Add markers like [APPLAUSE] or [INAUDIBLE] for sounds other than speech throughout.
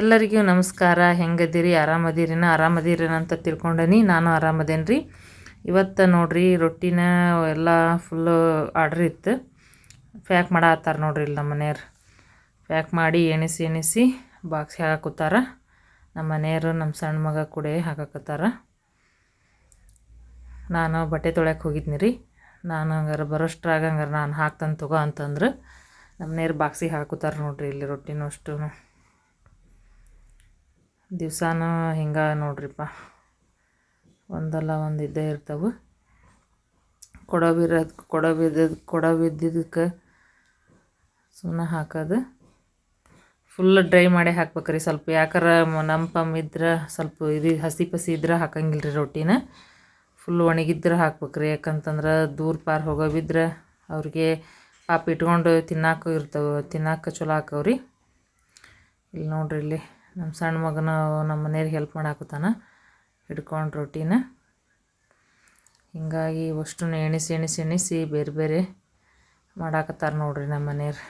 ಎಲ್ಲರಿಗೂ ನಮಸ್ಕಾರ. ಹೆಂಗದಿರಿ? ಆರಾಮದಿರಿನ? ಆರಾಮದಿರಿನ ಅಂತ ತಿಳ್ಕೊಂಡನಿ. ನಾನು ಆರಾಮದೇನಿ ರೀ ಇವತ್ತು ನೋಡ್ರಿ, ರೊಟ್ಟಿನ ಎಲ್ಲ ಫುಲ್ಲು ಆರ್ಡ್ರ್ ಇತ್ತು. ಪ್ಯಾಕ್ ಮಾಡತ್ತಾರ ನೋಡ್ರಿ ಇಲ್ಲಿ ನಮ್ಮ ಮನೆಯವ್ರು. ಪ್ಯಾಕ್ ಮಾಡಿ ಎಣಿಸಿ ಎಣಿಸಿ ಬಾಕ್ಸ್ ಹಾಕುತ್ತಾರ ನಮ್ಮ ಮನೆಯವರು, ನಮ್ಮ ಸಣ್ಣ ಮಗ ಕೂಡ ಹಾಕಕತ್ತಾರ. ನಾನು ಬಟ್ಟೆ ತೊಳ್ಯಕ್ಕೆ ಹೋಗಿದ್ನಿ ರೀ ನಾನು ಹಂಗಾರೆ ಬರೋಷ್ಟ್ರಾಗ ಹಂಗಾರೆ ನಾನು ಹಾಕ್ತಾನೆ ತಗೋ ಅಂತಂದ್ರೆ ನಮ್ಮ ನೇರು ಬಾಕ್ಸಿಗೆ ಹಾಕುತ್ತಾರೆ ನೋಡ್ರಿ ಇಲ್ಲಿ ರೊಟ್ಟಿನೂ ಅಷ್ಟು ದಿವ್ಸಾನು ಹಿಂಗೆ ನೋಡ್ರಿಪ್ಪ. ಒಂದಲ್ಲ ಒಂದು ಇದ್ದೇ ಇರ್ತವೆ. ಕೊಡ ಬಿರೋದು ಕೊಡ ಬಿದ್ದದ ಕೊಡ ಬಿದ್ದಿದ್ದಕ್ಕೆ ಸುಮ್ಮನೆ ಹಾಕೋದು. ಫುಲ್ ಡ್ರೈ ಮಾಡಿ ಹಾಕ್ಬೇಕ್ರಿ ಸ್ವಲ್ಪ. ಯಾಕಾರ ನಮ್ಮ ಪಮ್ ಇದ್ರೆ ಸ್ವಲ್ಪ ಇದು ಹಸಿ ಪಸಿ ಇದ್ರೆ ಹಾಕಂಗಿಲ್ಲ ರೀ ರೊಟ್ಟಿನ. ಫುಲ್ ಒಣಗಿದ್ರೆ ಹಾಕ್ಬೇಕ್ರಿ. ಯಾಕಂತಂದ್ರೆ ದೂರ ಪಾರ್ ಹೋಗೋ ಬಿದ್ರೆ ಅವ್ರಿಗೆ ಪಾಪ ಇಟ್ಕೊಂಡು ತಿನ್ನಾಕ ಇರ್ತವೆ, ತಿನ್ನಾಕ ಚಲೋ ಆಕವ್ರಿ ಇಲ್ಲಿ ನೋಡ್ರಿ ಇಲ್ಲಿ ನಮ್ಮ ಸಣ್ಣ ಮಗನ ನಮ್ಮ ಮನೆಯವ್ರಿಗೆ ಹೆಲ್ಪ್ ಮಾಡಾಕತ್ತಾನ, ಹಿಡ್ಕೊಂಡು ರೊಟ್ಟಿನ ಹಿಂಗಾಗಿ ಅಷ್ಟು ಎಣಿಸಿ ಎಣಿಸಿ ಎಣಿಸಿ ಬೇರೆ ಬೇರೆ ಮಾಡಾಕತ್ತಾರ ನೋಡ್ರಿ ನಮ್ಮ ಮನೆಯವ್ರು.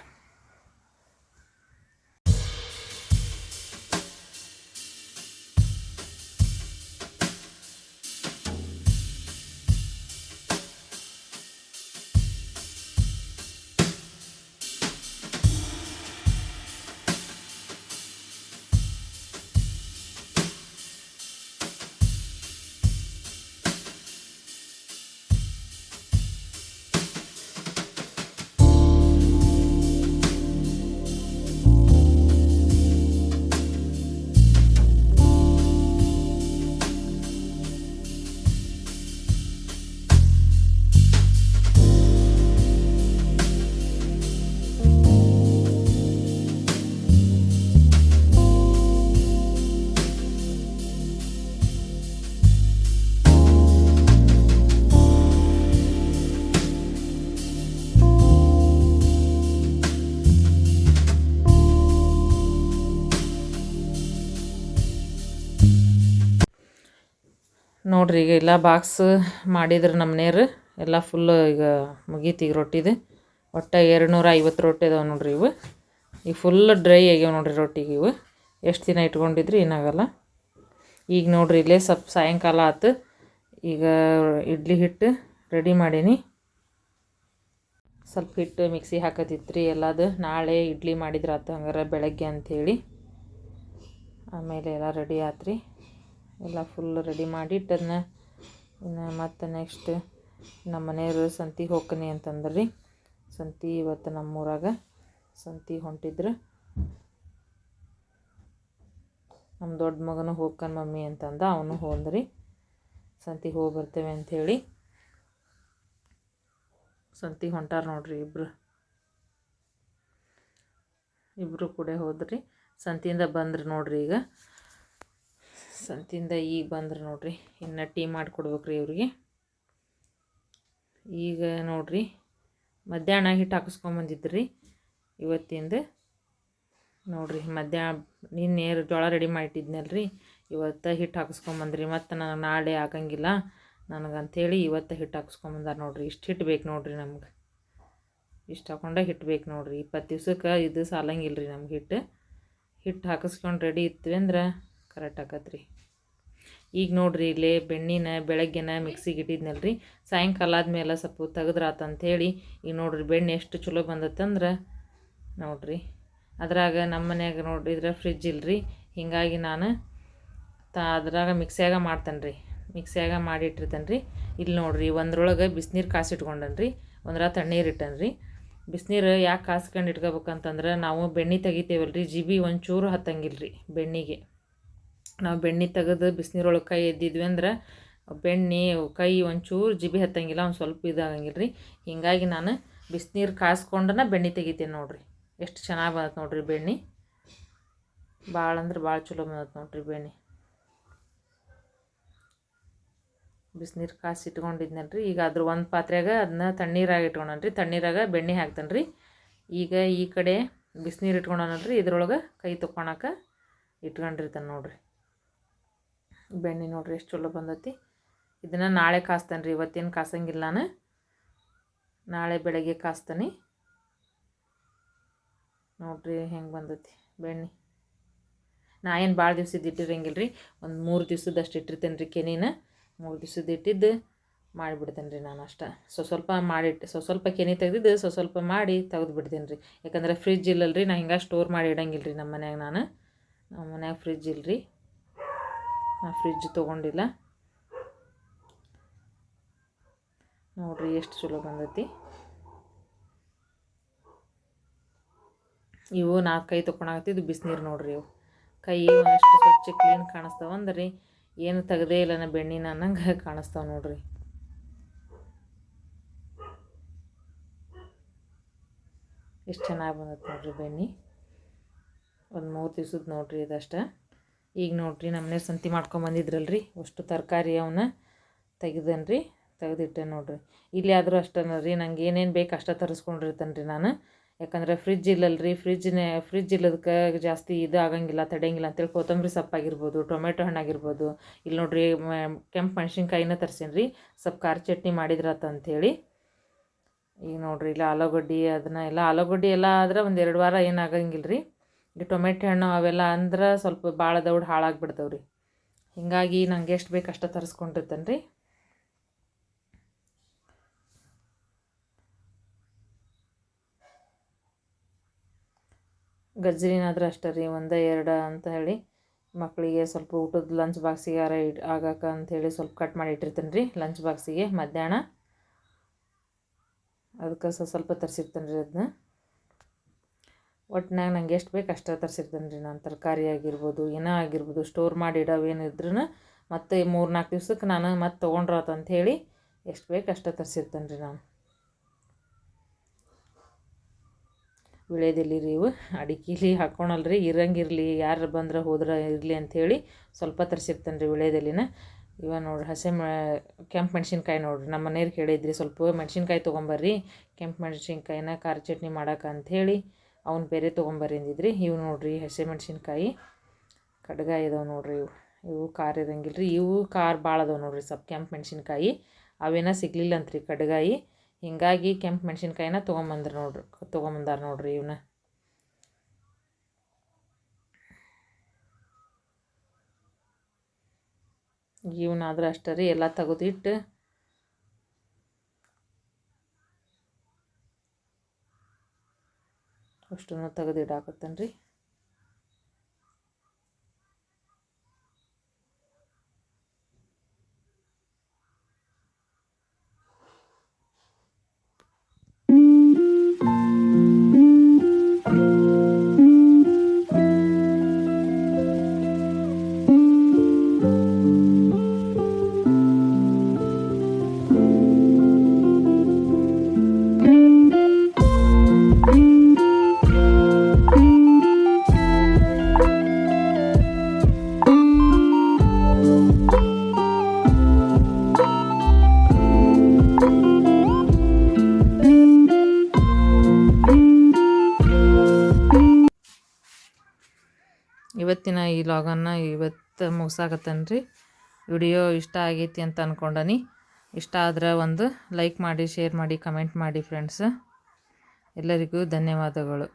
ನೋಡ್ರಿ, ಈಗ ಎಲ್ಲ ಬಾಕ್ಸ್ ಮಾಡಿದ್ರು ನಮ್ಮ ನೇರು ಎಲ್ಲ ಫುಲ್ಲು ಈಗ ಮುಗೀತು ಈಗ ರೊಟ್ಟಿದು. ಒಟ್ಟು ಎರಡು ನೂರ ಐವತ್ತು ರೊಟ್ಟಿ ಇದಾವೆ ನೋಡ್ರಿ ಇವು. ಈಗ ಫುಲ್ ಡ್ರೈ ಆಗ್ಯಾವ ನೋಡ್ರಿ ರೊಟ್ಟಿಗೆ ಇವು. ಎಷ್ಟು ದಿನ ಇಟ್ಕೊಂಡಿದ್ರಿ ಏನಾಗಲ್ಲ ಈಗ ನೋಡ್ರಿ ಇಲ್ಲೇ ಸ್ವಲ್ಪ ಸಾಯಂಕಾಲ ಆತು. ಈಗ ಇಡ್ಲಿ ಹಿಟ್ಟು ರೆಡಿ ಮಾಡೀನಿ. ಸ್ವಲ್ಪ ಹಿಟ್ಟು ಮಿಕ್ಸಿ ಹಾಕತಿತ್ರಿ ಎಲ್ಲದು. ನಾಳೆ ಇಡ್ಲಿ ಮಾಡಿದ್ರೆ ಆತು ಹಂಗಾರೆ ಬೆಳಗ್ಗೆ ಅಂಥೇಳಿ ಆಮೇಲೆ ಎಲ್ಲ ರೆಡಿ ಆತ್ರಿ. ಎಲ್ಲ ಫುಲ್ ರೆಡಿ ಮಾಡಿ ಇಟ್ಟದನ್ನ ಇನ್ನು ಮತ್ತು ನೆಕ್ಸ್ಟ್ ನಮ್ಮ ಮನೆಯವರು ಸಂತಿಗೆ ಹೋಗ್ಕನಿ ಅಂತಂದ್ರೆ. ರೀ ಸಂತಿ ಇವತ್ತು ನಮ್ಮೂರಾಗ ಸಂತಿಗೆ ಹೊಂಟಿದ್ರು. ನಮ್ಮ ದೊಡ್ಡ ಮಗನೂ ಹೋಗ್ಕನ್ ಮಮ್ಮಿ ಅಂತಂದ, ಅವನು ಹೋದ್ರಿ. ಸಂತಿಗೆ ಹೋಗಿ ಬರ್ತೇವೆ ಅಂಥೇಳಿ. ಸಂತಿಗೆ ಹೊಂಟಾರ ನೋಡ್ರಿ ಇಬ್ಬರು ಇಬ್ಬರು ಕೂಡ ಹೋದ್ರಿ. ಸಂತಿಯಿಂದ ಬಂದ್ರಿ ನೋಡ್ರಿ ಈಗ. ಸಂತಿಂದ ಈಗ ಬಂದ್ರೆ ನೋಡ್ರಿ, ಇನ್ನು ಟೀ ಮಾಡಿಕೊಡ್ಬೇಕ್ರಿ ಇವ್ರಿಗೆ. ಈಗ ನೋಡ್ರಿ, ಮಧ್ಯಾಹ್ನ ಹಿಟ್ಟು ಹಾಕಿಸ್ಕೊಂಬಂದಿದ್ರಿ ಇವತ್ತಿಂದ ನೋಡ್ರಿ, ಮಧ್ಯಾಹ್ನ ನಿನ್ನೆ ಜೋಳ ರೆಡಿ ಮಾಡಿಟ್ಟಿದ್ನಲ್ರಿ. ಇವತ್ತು ಹಿಟ್ಟು ಹಾಕಿಸ್ಕೊಂಬಂದ್ರಿ ಮತ್ತು ನನಗೆ ನಾಳೆ ಆಗಂಗಿಲ್ಲ. ನನಗಂಥೇಳಿ ಇವತ್ತು ಹಿಟ್ಟು ಹಾಕಿಸ್ಕೊಂಬಂದಾರ ನೋಡ್ರಿ. ಇಷ್ಟು ಹಿಟ್ಟು ಬೇಕು ನೋಡ್ರಿ ನಮ್ಗೆ. ಇಷ್ಟು ಹಾಕೊಂಡೆ ಹಿಟ್ಟು ಬೇಕು ನೋಡ್ರಿ. ಇಪ್ಪತ್ತು ದಿವ್ಸಕ್ಕೆ ಇದು ಸಾಲಂಗಿಲ್ಲ ರೀ ನಮ್ಗೆ ಹಿಟ್ಟು ಹಿಟ್ಟು ಹಾಕಿಸ್ಕೊಂಡು ರೆಡಿ ಇತ್ತು ಅಂದ್ರೆ ಕರೆಕ್ಟ್ ಆಕತ್ರಿ ಈಗ ನೋಡ್ರಿ ಇಲ್ಲೇ ಬೆಣ್ಣಿನ, ಬೆಳಗ್ಗೆನ ಮಿಕ್ಸಿಗೆ ಇಟ್ಟಿದ್ನಲ್ರಿ. ಸಾಯಂಕಾಲ ಆದ್ಮೇಲೆ ಸ್ವಲ್ಪ ತೆಗೆದ್ರಾತಂಥೇಳಿ ಈಗ ನೋಡ್ರಿ ಬೆಣ್ಣೆ ಎಷ್ಟು ಚಲೋ ಬಂದತ್ತಂದ್ರೆ ನೋಡ್ರಿ. ಅದ್ರಾಗ ನಮ್ಮ ಮನ್ಯಾಗ ನೋಡಿದ್ರೆ ಫ್ರಿಜ್ ಇಲ್ರಿ. ಹೀಗಾಗಿ ನಾನು ತ ಅದ್ರಾಗ ಮಿಕ್ಸಿಯಾಗ ಮಾಡ್ತೇನೆ ರೀ ಮಿಕ್ಸಿಯಾಗ ಮಾಡಿಟ್ಟಿರ್ತೇನೆ ರೀ ಇಲ್ಲಿ ನೋಡ್ರಿ ಒಂದ್ರೊಳಗೆ ಬಿಸಿನೀರು ಕಾಸಿಟ್ಕೊಂಡನ್ ರೀ ಒಂದ್ರ ತಣ್ಣೀರು ಇಟ್ಟನ್ ರೀ ಬಿಸಿನೀರು ಯಾಕೆ ಕಾಸ್ಕೊಂಡು ಇಟ್ಕೋಬೇಕಂತಂದ್ರೆ ನಾವು ಬೆಣ್ಣೆ ತೆಗಿತೇವಲ್ಲ ರೀ ಜಿಬಿ ಒಂಚೂರು ಹತ್ತಂಗಿಲ್ಲ ರೀ ಬೆಣ್ಣಿಗೆ. ನಾವು ಬೆಣ್ಣೆ ತೆಗೆದು ಬಿಸಿನೀರೊಳಗೆ ಕೈ ಎದ್ದಿದ್ವಿ ಅಂದ್ರೆ ಬೆಣ್ಣೆ ಕೈ ಒಂಚೂರು ಜಿಬಿ ಹತ್ತಂಗಿಲ್ಲ, ಒಂದು ಸ್ವಲ್ಪ ಇದಾಗಂಗಿಲ್ಲ ರೀ ಹೀಗಾಗಿ ನಾನು ಬಿಸಿನೀರು ಕಾಸ್ಕೊಂಡನ ಬೆಣ್ಣೆ ತೆಗಿತೀನಿ ನೋಡ್ರಿ. ಎಷ್ಟು ಚೆನ್ನಾಗಿ ಬಂದತ್ತೆ ನೋಡ್ರಿ ಬೆಣ್ಣೆ. ಭಾಳ ಅಂದ್ರೆ ಭಾಳ ಚಲೋ ಬಂದತ್ತೆ ನೋಡ್ರಿ ಬೆಣ್ಣೆ. ಬಿಸಿನೀರು ಕಾಸಿ ಇಟ್ಕೊಂಡಿದ್ನಲ್ಲ ರೀ ಈಗ ಅದ್ರ ಒಂದು ಪಾತ್ರೆಯಾಗ ಅದನ್ನ ತಣ್ಣೀರಾಗಿ ಇಟ್ಕೊಂಡನ್ರಿ. ರೀ ತಣ್ಣೀರಾಗ ಬೆಣ್ಣೆ ಹಾಕ್ತಾನೆ ರೀ ಈಗ ಈ ಕಡೆ ಬಿಸಿನೀರು ಇಟ್ಕೊಂಡನಲ್ರಿ. ಇದ್ರೊಳಗೆ ಕೈ ತೊಗೊಳಕ್ಕೆ ಇಟ್ಕೊಂಡಿರ್ತಾನೆ ನೋಡ್ರಿ. ಬೆಣ್ಣೆ ನೋಡ್ರಿ ಎಷ್ಟು ಚಲೋ ಬಂದತಿ. ಇದನ್ನು ನಾಳೆ ಕಾಸ್ತೇನೆ ರೀ ಇವತ್ತೇನು ಕಾಸಂಗಿಲ್ಲ ನಾನು ನಾಳೆ ಬೆಳಗ್ಗೆ ಕಾಸ್ತಾನೆ. ನೋಡ್ರಿ ಹೆಂಗೆ ಬಂದತಿ ಬೆಣ್ಣೆ. ನಾ ಏನು ಭಾಳ ದಿವ್ಸದ ಇಟ್ಟಿರಂಗಿಲ್ಲ ರೀ ಒಂದು ಮೂರು ದಿವ್ಸದಷ್ಟು ಇಟ್ಟಿರ್ತೇನೆ ರೀ ಕೆನೆನ. ಮೂರು ದಿವ್ಸದ ಇಟ್ಟಿದ್ದು ಮಾಡಿಬಿಡ್ತೇನೆ ರೀ ನಾನು ಅಷ್ಟ. ಸೊ ಸ್ವಲ್ಪ ಮಾಡಿಟ್ಟು ಸೊ ಸ್ವಲ್ಪ ಕೆನೆ ತೆಗೆದಿದ್ದು ಸೊ ಸ್ವಲ್ಪ ಮಾಡಿ ತೆಗೆದು ಬಿಡ್ತೇನೆ ರೀ ಯಾಕಂದ್ರೆ ಫ್ರಿಜ್ ಇಲ್ಲಲ್ಲ ರೀ ನಾ ಹಿಂಗೆ ಸ್ಟೋರ್ ಮಾಡಿ ಇಡಂಗಿಲ್ಲ ರೀ ನಮ್ಮ ಮನ್ಯಾಗ ನಾನು. ನಮ್ಮ ಮನ್ಯಾಗ ಫ್ರಿಜ್ ಇಲ್ಲ ರೀ ಫ್ರಿಜ್ ತೊಗೊಂಡಿಲ್ಲ. ನೋಡ್ರಿ ಎಷ್ಟು ಚಲೋ ಬಂದೈತಿ. ಇವು ನಾಲ್ಕು ಕೈ ತೊಗೊಳಕತ್ತಿ ಇದು ಬಿಸಿನೀರು ನೋಡ್ರಿ ಇವು. ಕೈ ಎಷ್ಟು ಸ್ವಚ್ಛ ಕ್ಲೀನ್ ಕಾಣಿಸ್ತಾವ ಅಂದ್ರೆ. ಏನು ತೆಗ್ದೇ ಇಲ್ಲ ನಾ ಬೆಣ್ಣಿನ ಅನ್ನಂಗೆ [LAUGHS] ಕಾಣಿಸ್ತಾವ ನೋಡ್ರಿ. ಎಷ್ಟು ಚೆನ್ನಾಗಿ ಬಂದೈತೆ ನೋಡ್ರಿ ಬೆಣ್ಣೆ. ಒಂದು ಮೂರು ದಿವ್ಸದ ನೋಡ್ರಿ ಇದಷ್ಟ. ಈಗ ನೋಡಿರಿ ನಮ್ಮನೆ ಸಂತಿ ಮಾಡ್ಕೊಂಬಂದಿದ್ರಲ್ರಿ ಅಷ್ಟು ತರಕಾರಿ ಅವನ್ನ ತೆಗ್ದೇನೆ ರೀ ತೆಗ್ದಿಟ್ಟೆ ನೋಡ್ರಿ. ಇಲ್ಲಿ ಆದರೂ ಅಷ್ಟೇ ರೀ ನಂಗೆ ಏನೇನು ಬೇಕು ಅಷ್ಟೇ ತರಿಸ್ಕೊಂಡಿರ್ತೇನೆ ರೀ ನಾನು. ಯಾಕಂದ್ರೆ ಫ್ರಿಜ್ ಇಲ್ಲಲ್ರಿ ಫ್ರಿಜ್ನೇ ಫ್ರಿಜ್ ಇಲ್ಲದಕ್ಕೆ ಜಾಸ್ತಿ ಇದು ಆಗಂಗಿಲ್ಲ, ತಡೆಯಂಗಿಲ್ಲ ಅಂತೇಳಿ ಕೊತ್ತಂಬರಿ ಸೊಪ್ಪಾಗಿರ್ಬೋದು ಟೊಮೆಟೊ ಹಣ್ಣಾಗಿರ್ಬೋದು ಇಲ್ಲಿ ನೋಡ್ರಿ ಕೆಂಪು ಮೆಣಸಿನ್ಕಾಯಿನ ತರ್ಸೀನಿ ರೀ ಸ್ವಲ್ಪ ಖಾರ ಚಟ್ನಿ ಮಾಡಿದ್ರತ್ತ ಅಂಥೇಳಿ ಈಗ ನೋಡ್ರಿ, ಇಲ್ಲ ಆಲೂಗಡ್ಡೆ ಅದನ್ನ ಎಲ್ಲ, ಆಲೂಗಡ್ಡೆ ಎಲ್ಲ ಆದ್ರೆ ಒಂದು ಎರಡು ವಾರ ಏನಾಗಂಗಿಲ್ಲ ರೀ ಟೊಮೆಟೊ ಹಣ್ಣು ಅವೆಲ್ಲ ಅಂದ್ರೆ ಸ್ವಲ್ಪ ಭಾಳ ದೌಡ್ ಹಾಳಾಗ್ಬಿಡ್ತಾವೆ ರೀ ಹೀಗಾಗಿ ನಂಗೆ ಎಷ್ಟು ಬೇಕು ಅಷ್ಟು ತರಿಸ್ಕೊಂಡಿರ್ತೇನೆ ರೀ ಗಜ್ಜರಿನಾದ್ರೆ ಅಷ್ಟೇ ರೀ, ಒಂದು ಎರಡು ಅಂತ ಹೇಳಿ ಮಕ್ಕಳಿಗೆ ಸ್ವಲ್ಪ ಊಟದ ಲಂಚ್ ಬಾಕ್ಸಿಗೆ ಯಾರ ಇಟ್ ಆಗಕ್ಕೆ ಅಂಥೇಳಿ ಸ್ವಲ್ಪ ಕಟ್ ಮಾಡಿ ಇಟ್ಟಿರ್ತೇನೆ ರೀ ಲಂಚ್ ಬಾಕ್ಸಿಗೆ ಮಧ್ಯಾಹ್ನ. ಅದಕ್ಕೆ ಸ್ವಲ್ಪ ತರಿಸಿರ್ತೇನೆ ರೀ ಅದನ್ನ ಒಟ್ನಾಗ ನಂಗೆ ಎಷ್ಟು ಬೇಕು ಅಷ್ಟು ತರಿಸಿರ್ತೇನೆ ರೀ. ನಾನು ತರಕಾರಿ ಆಗಿರ್ಬೋದು ಏನೋ ಆಗಿರ್ಬೋದು, ಸ್ಟೋರ್ ಮಾಡಿ ಇಡೋವೇನಿದ್ರೂ ಮತ್ತು ಮೂರು ನಾಲ್ಕು ದಿವ್ಸಕ್ಕೆ ನಾನು ಮತ್ತೆ ತೊಗೊಂಡ್ರತಂತ ಹೇಳಿ ಎಷ್ಟು ಬೇಕು ಅಷ್ಟೇ ತರಿಸಿರ್ತೇನೆ ರೀ ನಾನು. ವಿಳೆದೆಲೆ ರೀ ಇವು. ಅಡಿಕೆಲಿ ಹಾಕ್ಕೊಳಲ್ರಿ ಇರಂಗಿರಲಿ, ಯಾರು ಬಂದ್ರೆ ಹೋದ್ರೆ ಇರಲಿ ಅಂಥೇಳಿ ಸ್ವಲ್ಪ ತರಿಸಿರ್ತೇನೆ ರೀ ವಿಳೆದೆಲಿನ ಇವ ನೋಡ್ರಿ ಹಸೆ ಮ, ಕೆಂಪು ಮೆಣಸಿನ್ಕಾಯಿ ನೋಡ್ರಿ. ನಮ್ಮ ಮನೆಯವ್ರಿಗೆ ಹೇಳಿದ್ರಿ ಸ್ವಲ್ಪ ಮೆಣಸಿನ್ಕಾಯಿ ತೊಗೊಂಬರ್ರಿ, ಕೆಂಪು ಮೆಣಸಿನ್ಕಾಯಿನ ಖಾರ ಚಟ್ನಿ ಮಾಡಕ್ಕೆ ಅಂಥೇಳಿ ಅವ್ನು ಬೇರೆ ತೊಗೊಂಬರಿಂದಿದ್ರಿ. ಇವು ನೋಡ್ರಿ ಹಸಿ ಮೆಣಸಿನ್ಕಾಯಿ ಕಡ್ಗ ಇದಾವೆ ನೋಡ್ರಿ ಇವು. ಇವು ಖಾರ ಇರಂಗಿಲ್ಲ ರೀ ಇವು ಖಾರ ಭಾಳ ಅದಾವೆ ನೋಡ್ರಿ ಸ್ವಲ್ಪ ಕೆಂಪು ಮೆಣಸಿನ್ಕಾಯಿ. ಅವೇನ ಸಿಗ್ಲಿಲ್ಲ ರೀ ಕಡ್ಗಾಯಿ. ಹಿಂಗಾಗಿ ಕೆಂಪು ಮೆಣಸಿನ್ಕಾಯಿನ ತೊಗೊಂಬಂದ್ರೆ ನೋಡ್ರಿ, ತೊಗೊಂಬಂದಾರ ನೋಡ್ರಿ ಇವನ್ನ ಇವನಾದ್ರೆ ಅಷ್ಟೇ ರೀ ಎಲ್ಲ ತೆಗೆದಿಟ್ಟು ಅಷ್ಟನ್ನು ತೆಗೆದಿಡಾಕತ್ತೇನೆ ರೀ ಈ ಲಾಗನ್ನು ಇವತ್ತು ಮುಗಿಸಾಕತ್ತೇನೆ ರೀ ವಿಡಿಯೋ ಇಷ್ಟ ಆಗೈತಿ ಅಂತ ಅಂದ್ಕೊಂಡನಿ ಇಷ್ಟ ಆದ್ರೆ ಒಂದು ಲೈಕ್ ಮಾಡಿ ಶೇರ್ ಮಾಡಿ ಕಮೆಂಟ್ ಮಾಡಿ ಫ್ರೆಂಡ್ಸ್ ಎಲ್ಲರಿಗೂ ಧನ್ಯವಾದಗಳು.